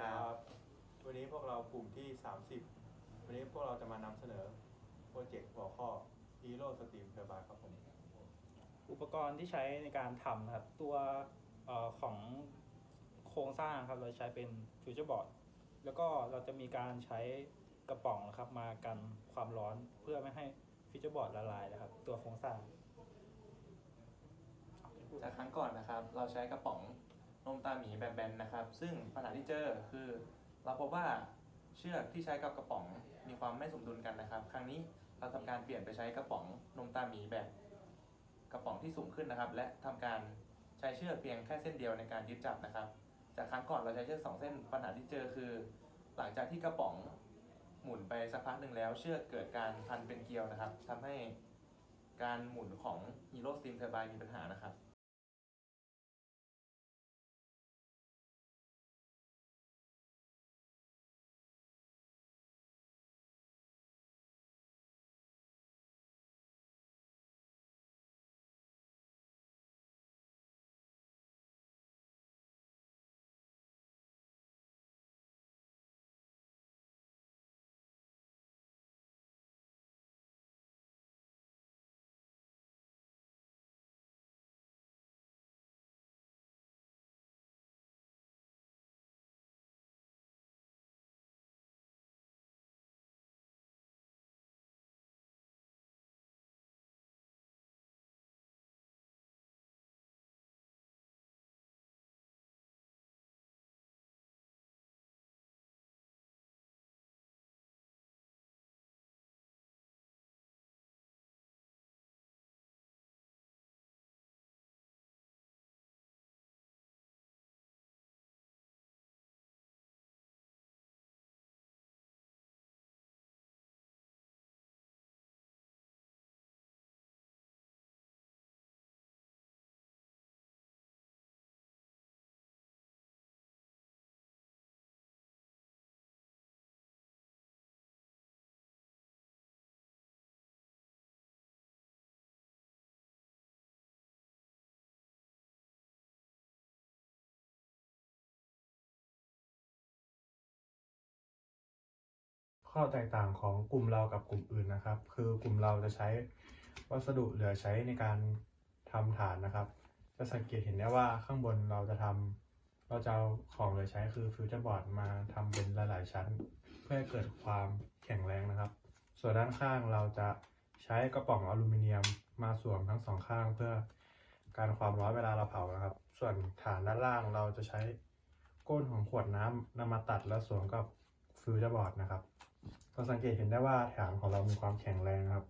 ครับวันนี้พวกเรากลุ่มที่ 30 วันนี้พวกเราจะมานำเสนอโปรเจกต์หัวข้อ Hero Steam Turbine ครับผมอุปกรณ์ที่ใช้ในการทำนะครับ ตัวเออของโครงสร้างครับ เราใช้เป็นฟิวเจอร์บอร์ดแล้วก็เราจะมีการใช้กระป๋องนะครับ มากันความร้อนเพื่อไม่ให้ฟิวเจอร์บอร์ดละลายนะครับ ตัวโครงสร้างจากครั้งก่อนนะครับ เราใช้กระป๋อง นมตาหมีแบนๆนะครับ ซึ่งปัญหาที่เจอคือเราพบว่าเชือกที่ใช้กับกระป๋องมีความไม่สมดุลกันนะครับ ครั้งนี้เราทำการเปลี่ยนไปใช้กระป๋องนมตาหมีแบบกระป๋องที่สูงขึ้นนะครับ และทำการใช้เชือกเพียงแค่เส้นเดียวในการยึดจับนะครับ จากครั้งก่อนเราใช้เชือกสองเส้นปัญหาที่เจอคือ หลังจากที่กระป๋องหมุนไปสักพักหนึ่งแล้ว เชือกเกิดการพันเป็นเกลียวนะครับทำให้การหมุนของ Hero Steam Turbine มีปัญหานะครับ ข้อแตกต่างของกลุ่มเรากับกลุ่มอื่นนะครับ คือกลุ่มเราจะใช้วัสดุเหลือใช้ในการทำฐานนะครับ จะสังเกตเห็นได้ว่าข้างบนเราจะทำเราจะเอาของเหลือใช้คือฟิวเจอร์บอร์ดมาทำเป็นหลาย ๆ ชั้น เพื่อให้เกิดความแข็งแรงนะครับ ส่วนด้านข้างเราจะใช้กระป๋องอลูมิเนียมมาสวมทั้งสองข้างเพื่อการความร้อนเวลาเราเผานะครับ ส่วนฐานด้านล่างเราจะใช้ก้นของขวดน้ำนำมาตัดแล้วสวมกับฟิวเจอร์บอร์ดนะครับ เราสังเกตเห็นได้ว่าฐานของเรามีความแข็งแรงครับ